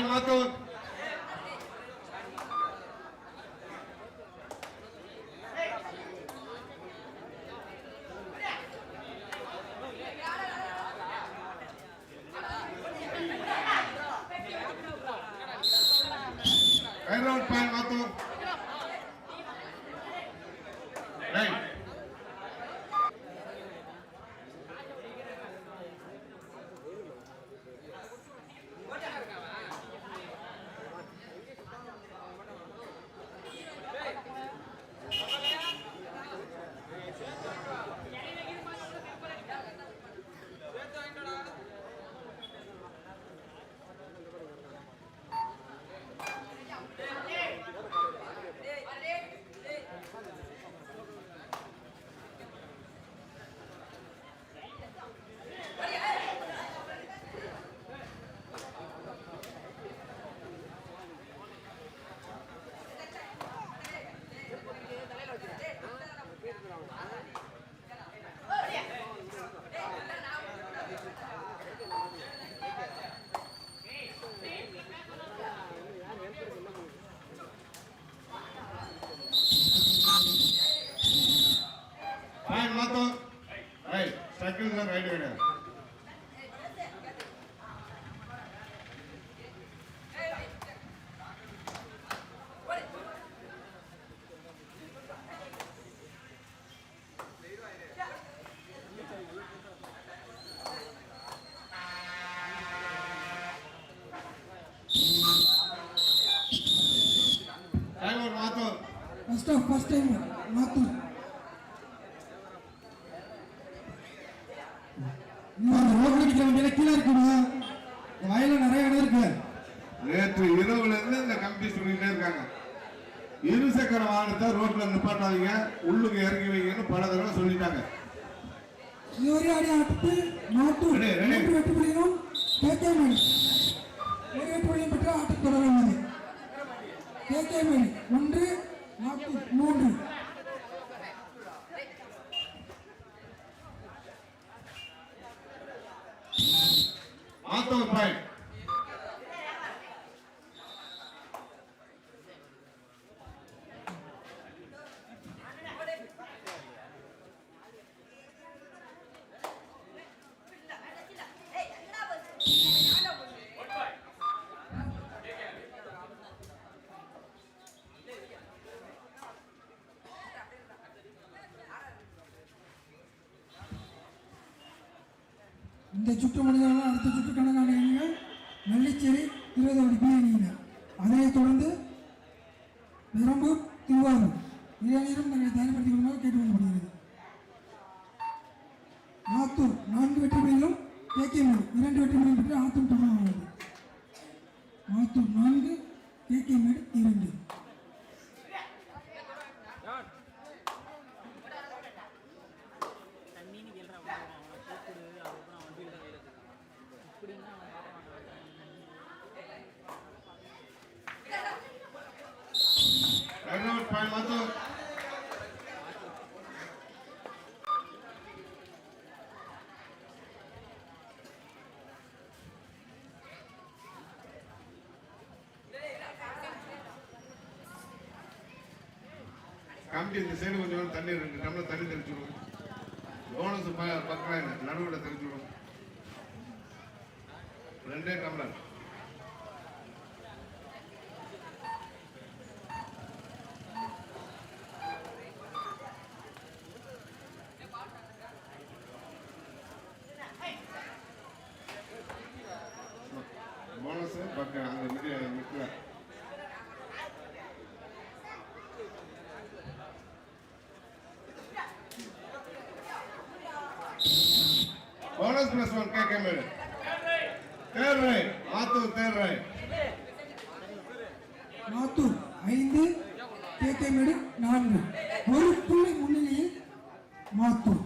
Point Mathur right round point Mathur right point Mathur right circle தான் right கிடையாது time out Mathur first of first time Mathur இன்னும் ரோட்ல நிக்கிற வண்டியில கீழே இருக்குங்க வயல்ல நிறைய இடம் இருக்கு நேற்று இரவுல இருந்து இந்த கம்பி சொல்லிட்டே இருக்காங்க இருசக்கர வாகனத்தை ரோட்ல நிப்பாட்டாதீங்க உள்ளுக்கு இறங்கி வைங்கன்னு பல தடவை சொல்லிட்டாங்க மாத்தூர் கேகே மணி ஒரு புள்ளியும் பெற்று ஆட்டம் தொடர உள்ளது கேகே மணி ஒன்று மாத்தூர் மூன்று மாத்தூர் பாயிண்ட் இந்த சுற்று முடிந்தாலும் அடுத்த சுற்றுக்கான ஆத்தூர் நான்கு வெற்றி கே கே மணி இரண்டு வெற்றி புள்ளிகள் பெற்று ஆத்தூர் தொடர்பானது ஆத்தூர் நான்கு கே மேடு இரண்டு தண்ணின்னு கேள்றா அவன் கூப்பிடு அதுக்கப்புறம் வண்டியில் தான் கையில் இப்படின்னா அவன் பார்க்க மாட்டான் ரைட் அவுட் பாயிண்ட் மாத்தூர் கம்பி இந்த சைடு கொஞ்சம் தண்ணி ரெண்டு டம்ளர் தண்ணி தெளிச்சுடுவோம் போனஸ் பக்கம் நடுவில் தெளிச்சுடுவோம் ரெண்டே டம்ளர் போனஸ் பக்கம் அந்த மிடி மிட்டில் போனஸ் பிளஸ் ஒன் கேட்க மேடு தேர் ரைட் ஐந்து கேகே நான்கு. ஒரு புள்ளி முன்னிலையில் மாத்தூர்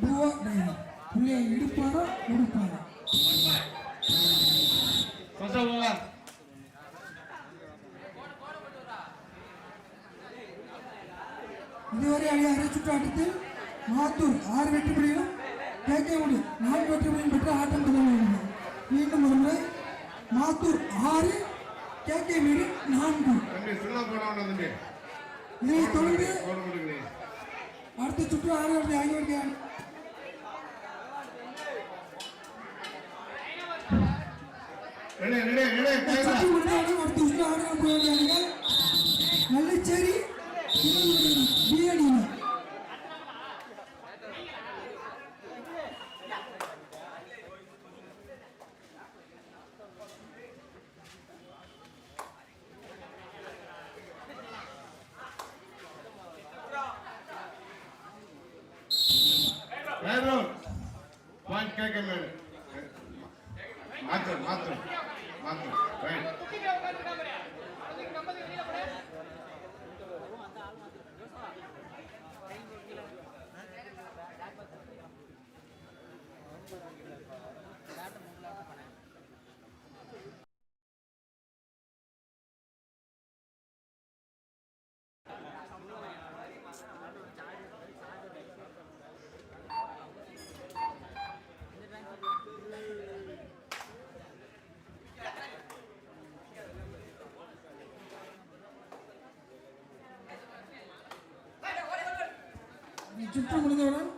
பூவா டைவர் புள்ளியை எடுப்பாரா கொடுப்பாரா ஃபர்ஸ்ட் ஆஃப் ஆல் இதுவரை அணி அரை சுற்று ஆட்டத்தில் மாத்தூர் ஆறு வெற்றி புள்ளிகளும் கேட்கவில்லை நான்கு வெற்றி புள்ளிகள் பெற்று ஆட்டம் தொடங்குகிறது மீண்டும் ஒரு முறை மாத்தூர் ஆறு கேகே வீடு நான்கு தம்பி சுண்ணா போட வேண்டாம் தம்பி இதைத் தொடர்ந்து போட முடியுங்களே அடுத்த சுற்று ஆடுகிறது ஆகியோருக்கு ரெடி ரெடி ரெடி கைதா சுற்று முடிந்தவுடன் அடுத்த சுற்று ஆடுகிற போராளிகள் நெல்லைச்சேரி பி அணியினர் வேறு பாயிண்ட் கேட்க மேடு மாத்து மாத்து மாத்து ரைட் சுற்று முடிந்தவுடன்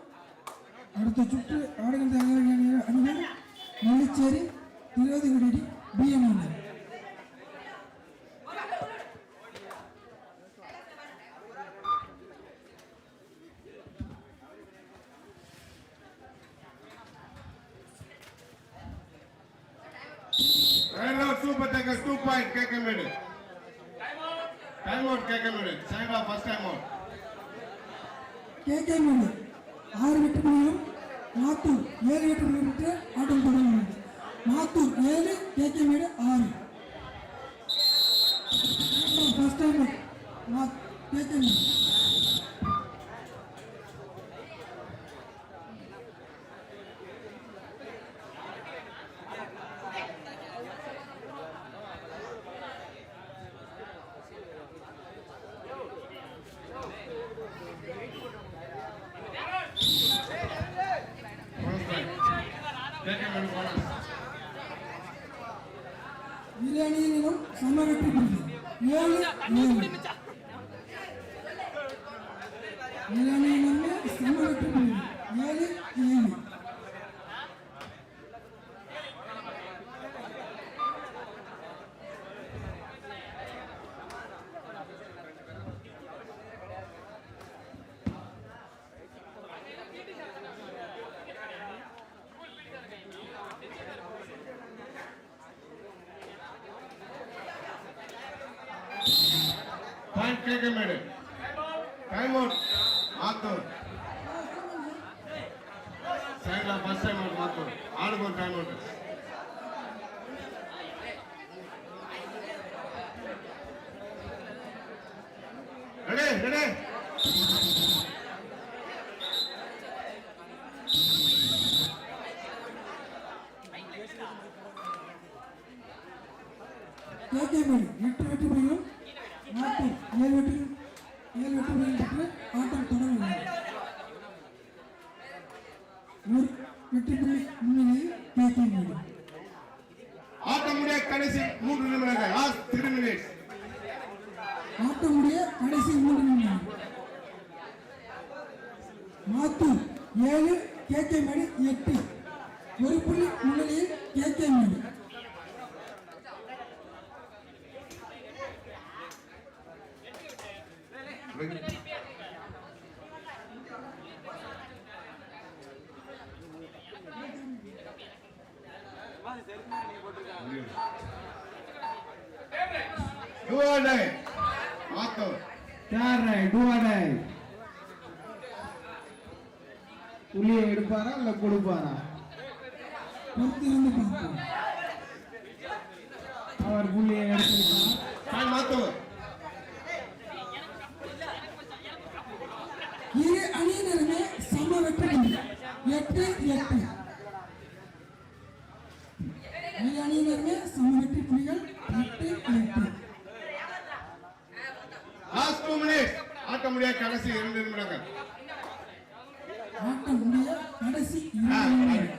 அடுத்த சுற்று ஆடுகள் தயாரிகள் அணிகள் நெல்லிச்சேரி திருவதிகுடி பி அணியினர் வேறு சூப்பர் டேக்கர் டூ பாயிண்ட் கேட்க மேடு டைம் அவுட் கேட்க மேடு second of first time out KK Medu ஆறு வெற்றி புள்ளிகளும் மாத்தூர் ஏழு வெற்றி புள்ளிகள் பெற்று ஆட்டம் தொடங்குகிறது மாத்தூர் ஏழு கேகே மேடு ஆறு. First time KK Medu bonus point கேட்க மேடு போனஸ் இரு அணியினரும் சம வெற்றி புள்ளிகள் ஏழு ஏழு இரு அணியினருமே சம வெற்றி புள்ளிகள் ஏழு ஏழு பாயிண்ட் கேட்க மேடு time out Mathur second of first time out Mathur ஆளுக்கு ஒரு time out ready ready KK Medu எட்டு வெற்றி புள்ளிகளும் மாத்தூர் ஏழு வெற்றி ஏழு வெற்றி புள்ளிகள் பெற்று ஆட்டம் தொடங்குகிறது ஒரு வெற்றி புள்ளி முன்னிலையில் கேகே மேடு ஆட்டம் முடிய கடைசி மூன்று நிமிடங்கள் லாஸ்ட் த்ரீ மினிட்ஸ் ஆட்டமுடைய கடைசி மூன்று நிமிடம் மாத்தூர் ஏழு கேகே மேடு எட்டு. ஒரு புள்ளி முன்னிலையில் K Medu Do or die. Mathur யாரை டூவாடை புள்ளியை எடுப்பாரா இல்ல கொடுப்பாரா பொறுத்திருந்து பார்ப்போம் அவர் புள்ளியை எடுத்திருக்கார் டைம் மாத்தூர் இரு அணியினருமே சம வெற்றி எட்டு எட்டு இரு அணியினருமே சம வெற்றி புள்ளிகள் எட்டு எட்டு லாஸ்ட் டூ மினிட்ஸ் ஆட்டம் முடிய கடைசி இரண்டு நிமிடங்கள் ஆட்டம் முடிய கடைசி ஆ, ரைட்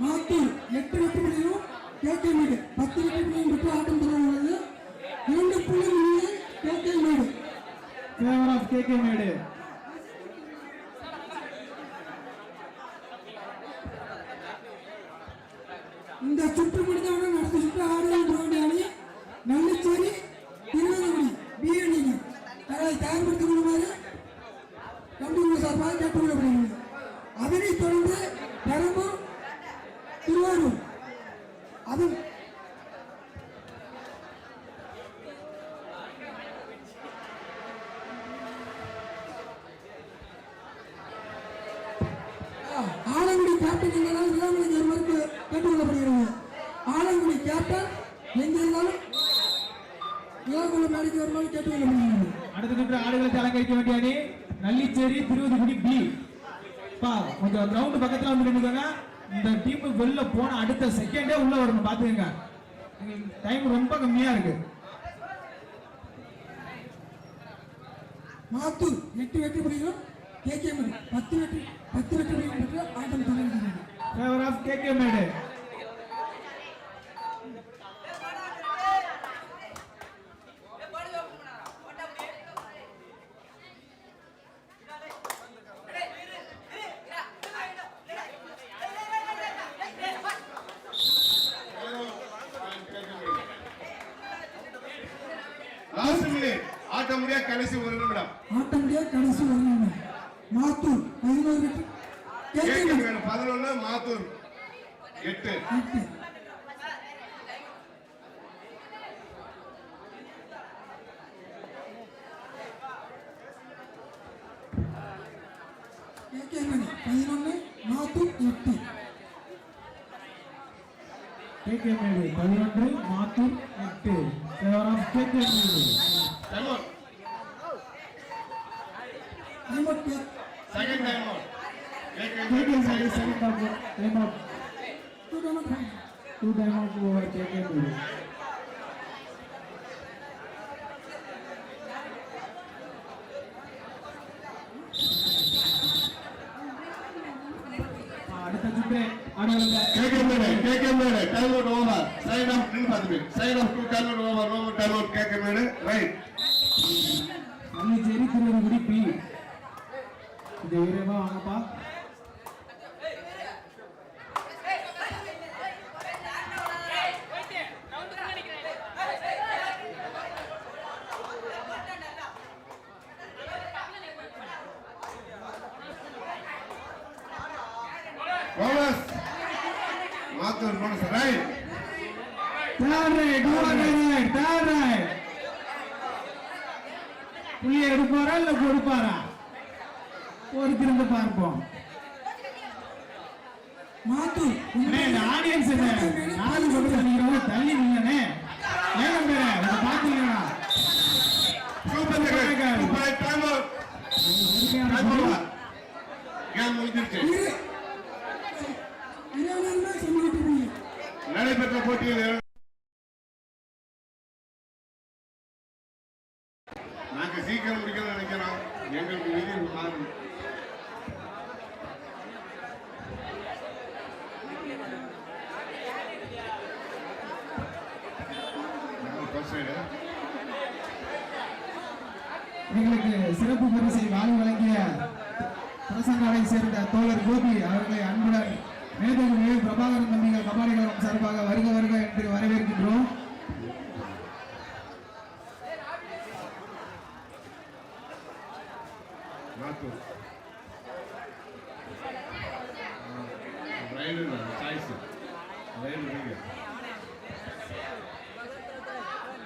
மாத்தூர் எட்டு வெற்றி புள்ளியும் கேகே பத்து விக்கெட் புள்ளியும் ஆட்டம் தொடங்குகிறது இரண்டு புள்ளி முன்னிலை கேகே மேடு. Favour of KK Medu. மேடைக்கு வருமாறு கேட்டுக்கொள்ளப்படுகிறது அடுத்த சுற்று ஆடுகளத்தை அலங்கரிக்க வேண்டிய அணி நல்லிச்சேரி திருவதிகுடி பி. பா கொஞ்சம் கிரவுண்ட் பக்கத்துல வந்து நின்னுக்கோங்க. இந்த டீம் வெளில போன அடுத்த செகண்டே உள்ள வரணும் பாத்துக்கங்க. டைம் ரொம்ப கம்மியா இருக்கு. மாத்தூர் எட்டு வெற்றி புள்ளிகளும் கேகே மணி பத்து வெற்றி பத்து வெற்றி பெற்று ஆட்டம் தொடங்குகிறது. Favour of KK Medu last minute ஆட்ட முடியா கடைசி ஒரு நிமிடம். ஆட்டம் முடிய கடைசி ஒரு நிமிடம். மாத்தூர் பதினோரு வெற்றி கேகே கேட்க மணி வேணும். பதினொன்னு மாத்தூர். எட்டு. எட்டு கேகே மணி பதினொன்று மாத்தூர் எட்டு கேகே மேடு பதினொன்று மாத்தூர் எட்டு favour of KK Medu time out ஐம்பத்தி K second time out KK Medu second of time out two down five two time out over KK Medu அடுத்த சுற்று ஆடுகளத்தை கேட்க மேடு கேட்க மேடு time out over side of நின்னு பார்த்து side of two time out over over time out கேட்க மேடு ரைட் நல்லிச்சேரி திருவதிகுடி பி இந்த வீரமா வாங்கப்பா bonus Mathur bonus right third right over right third right புள்ளியை எடுப்பாரா இல்ல கொடுப்பாரா? ஒரு திரும்ப பார்ப்போம் அண்ணே, இந்த ஆடியன்ஸ் என்ன? நாலு பக்கத்துல நிக்கிறவங்க தள்ளி நில்லனே ஏகம் பேர second super time out time over game முடிஞ்சிருச்சு இரு இருபது சமூகத்தை புள்ளி நடைபெற்ற போட்டியில் நாங்க சீக்கிரம் முடிக்கணும்னு நினைக்கிறோம். எங்களுக்கு விதி மாறும் எங்களுக்கு சிறப்பு பரிசை வாங்கி வழங்கிய பிரசங்காவை சேர்ந்த தோழர் கோபி அவர்களை அன்புடன் மேதகு பிரபாகரன் தம்பிகள் கபாடி கழகம் சார்பாக வருக வருக என்று வரவேற்கின்றோம்.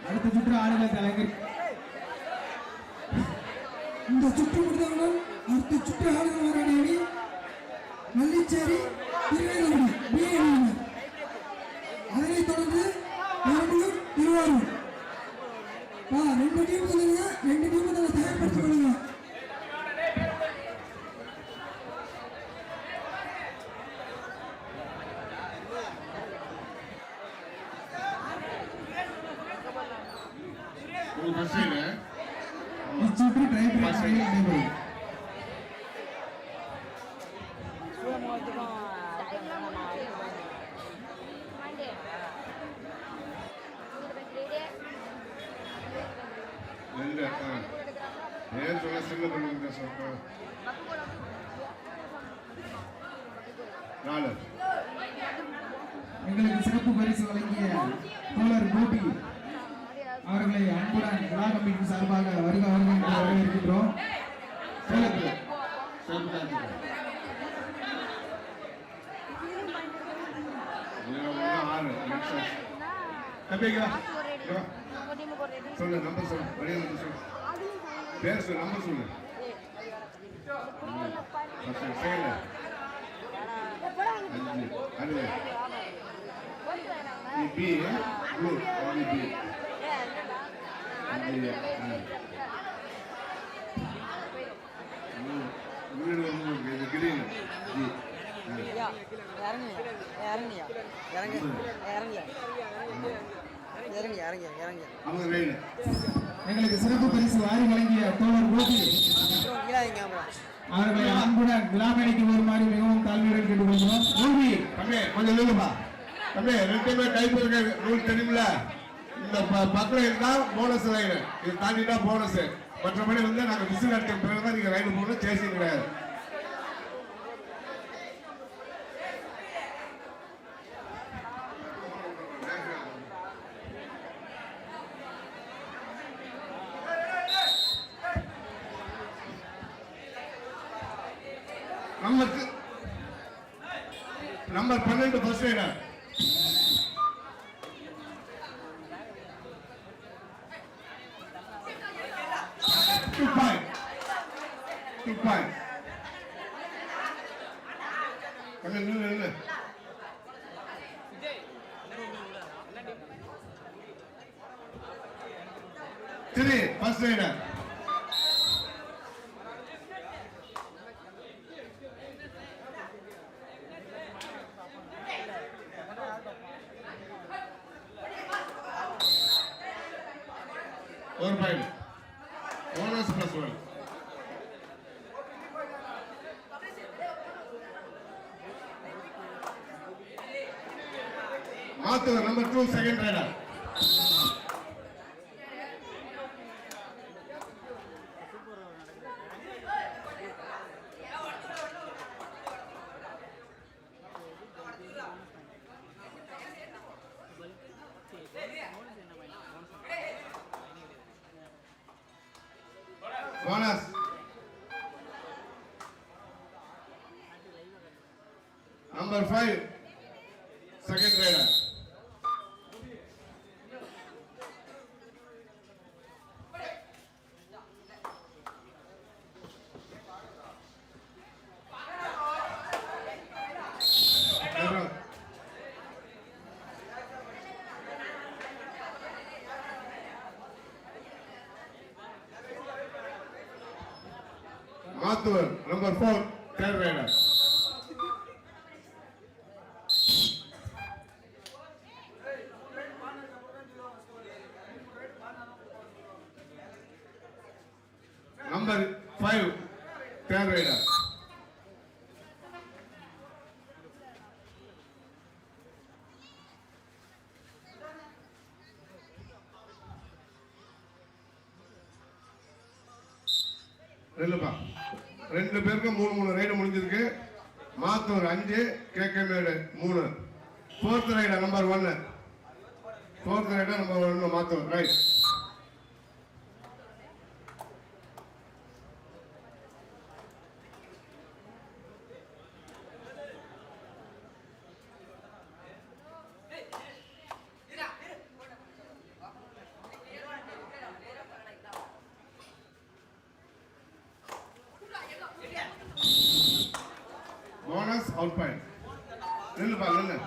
அடுத்த சுற்று ஆடுகள் தலைவர் இந்த சுற்று முடிந்தவுடன் அடுத்த சுற்று ஆளுநர் போராடிய அணி நல்லிச்சேரி திருவேங்கடம் பி அணியினர் அதனைத் தொடர்ந்து பெரம்பலூர் திருவாரூர் பா ரெண்டு டீம் சொல்லுங்க ரெண்டு டீம் தங்களை தயார்படுத்திக் கொள்ளுங்க ஃபர்ஸ்ட் ரைடு இச்சுற்று ட்ரை பிரேக் நடைபெறும் சூழமுகத்துக்கும் ஆ. ஏன் சொல்ல சின்ன பண்ணுங்க சொல்ல நாலு. எங்களுக்கு சிறப்பு பரிசு வழங்கிய தோழர் கோபி அவர்களை அன்புடன் விழா கமிட்டி சார்பாக வருக வருக என்று வரவேற்கின்றோம். ஆறு நெக்ஸ்ட் தம்பி இங்க வா. இங்க வா. சொல்லு நம்பர் சொல்லு. வெளியே நம்பர் சொல்லு. பேர் சொல்லு நம்பர் சொல்லு. ஃபர்ஸ்ட் செகண்ட் அஞ்சு அஞ்சு பி பி அஞ்சு வீடு வந்து இது கிரீன் ஜி இறங்கு இறங்க இறங்க இறங்க இறங்க எங்களுக்கு சிறப்பு பரிசு வாரி வழங்கிய தோழர் கோபி. அவர்களை அன்புடன் விழா மேடைக்கு வருமாறு மிகவும் தாழ்மையுடன் கேட்டுக்கொள்கிறோம். கோபி தம்பி கொஞ்சம் நில்லுப்பா தம்பி ரெண்டுமே டைப் இருக்க ரூல் தெரியுமில்ல? இந்த பக்கம் இருந்தா போனஸ் ரைடு இது தாண்டிட்டா போனஸ் மற்றபடி வந்து நாங்க விசில் அடித்த பிறகு தான் நீங்க ரைடு போகணும் சேசிங் கிடையாது. நம்பர் பன்னெண்டு bus raider two point two point கொஞ்சம் நில்லு நில்லு த்ரீ ஃபர்ஸ்ட் ரைடர் ஒரு point owners plus one Mathur number two second raider number five second raider Mathur number four third raider number five தேவையில்லை raider ரெண்டுப்பா ரெண்டு பேருக்கும் மூணு மூணு ரைடு முடிஞ்சிருக்கு மாத்தூர் அஞ்சு கேக்கமேடு மூணு ஃபோர்த் ரைடர் நம்பர் ஒன்னு ஃபோர்த் ரைடர் நம்பர் ஒன்னு Mathur right bonus out point நில்லுப்பா நில்லு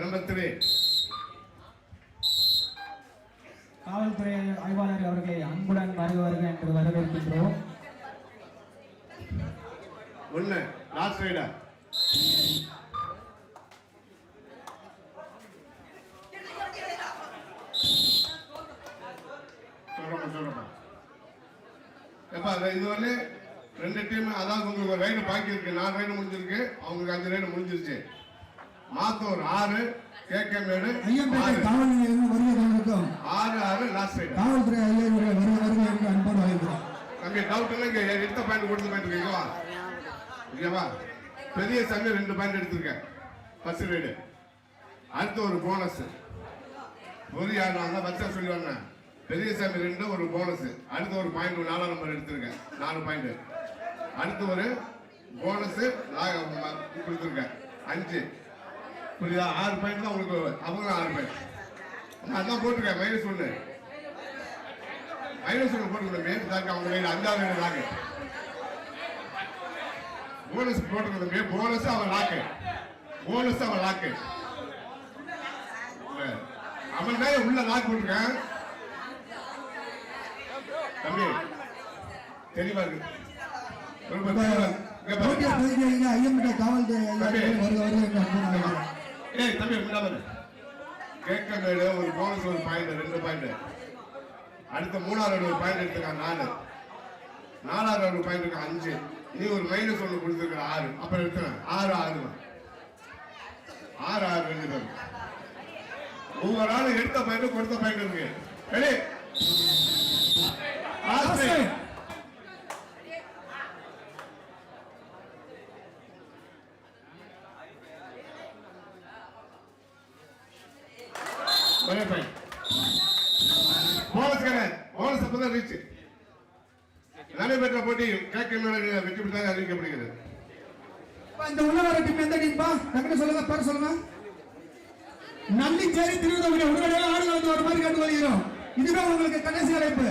நம்பர் த்ரீ காவல்துறை ஆய்வாளர் அவர்களை அன்புடன் வருக வருக என்று வரவேற்கின்றோம் ஒன்னு லாஸ்ட் ரைடர் சொல்றப்பா சொல்றப்பா எப்பா அது இதுவரை ரெண்டு டீம் அதாவது உங்களுக்கு ஒரு ரைடு பாக்கி இருக்கு நாலு ரைடு அவங்களுக்கு அஞ்சு முடிஞ்சிருச்சு. மாத்தூர் ஆறு கேகே மேடு ஐயம்பேட்டை ஆறு. காவல் நிலையம் ஆறு ஆறு லாஸ்ட் ரைடு காவல்துறை அதிகாரிகளை வருகை வருகை என்று அன்போடு அழைக்கிறோம் தம்பி டவுட் இல்லை இங்க எடுத்த பாயிண்ட் கொடுத்த பாயிண்ட் இருக்கவா ஓகேவா பெரிய சாமி ரெண்டு பாயிண்ட் எடுத்திருக்கேன். ஃபர்ஸ்ட் ரைடு அடுத்து ஒரு போனஸ் ஒரு யார் வந்தா வச்சா பெரிய சாமி ரெண்டு ஒரு போனஸ் அடுத்து ஒரு பாயிண்ட் நாலாம் நம்பர் எடுத்திருக்கேன். நாலு பாயிண்ட் அடுத்து ஒரு போனஸ் கொடுத்துருக்கேன். அஞ்சு. புரியுதா? ஆறு பாயிண்ட் தான் உங்களுக்கு அவங்களும் ஆறு பாயிண்ட் நான் அதான் போட்டிருக்கேன். மைனஸ் ஒன்று மைனஸ் ஒன்று போட்டுக்கணும். மேல் தாக்கு அவங்க கையில் அஞ்சாவது ரைடு தாக்கு போனஸ் போட்டுக்கணும். போனஸ் அவன் லாக்கு போனஸ் அவன் லாக்கு அவன் தான் உள்ள லாக் போட்டிருக்கேன். தம்பி தெளிவா இருக்கு ரொம்ப தெளிவா இருக்கு. ஐயா பாரு. காவல்துறை அதிகாரிகளை ஏய் தம்பி முன்னாடி கேட்க ஒரு போனஸ் ஒரு பாயிண்ட் ரெண்டு பாயிண்ட் அடுத்த மூணாவது ஒரு பாயிண்ட் எடுத்துக்கான் நாலு நாலாவது ஒரு பாயிண்ட் இருக்கான் அஞ்சு நீ ஒரு மைனஸ் ஒன்று கொடுத்துருக்க ஆறு அப்புறம் எடுத்துக்க ஆறு ஆறு ஆறு ஆறு ரெண்டு தான் ஒவ்வொரு எடுத்த பாயிண்ட் கொடுத்த பாயிண்ட் இருக்கு ரெடி போனஸ் கடை போனஸ் அப்பதான் ரீச் நடைபெற்ற போட்டி கேட்க மேல வெற்றி பெற்றதாக அறிவிக்கப்படுகிறது. இந்த உள்ள வர டீம் எந்த டீம்பா டக்குனு சொல்லுங்க பேர் சொல்லுங்க. நள்ளிச்சேரி திருவிழா உடனடியாக ஆடுகள் வந்து ஒரு மாதிரி கேட்டு வருகிறோம் இதுதான் உங்களுக்கு கடைசி அழைப்பு.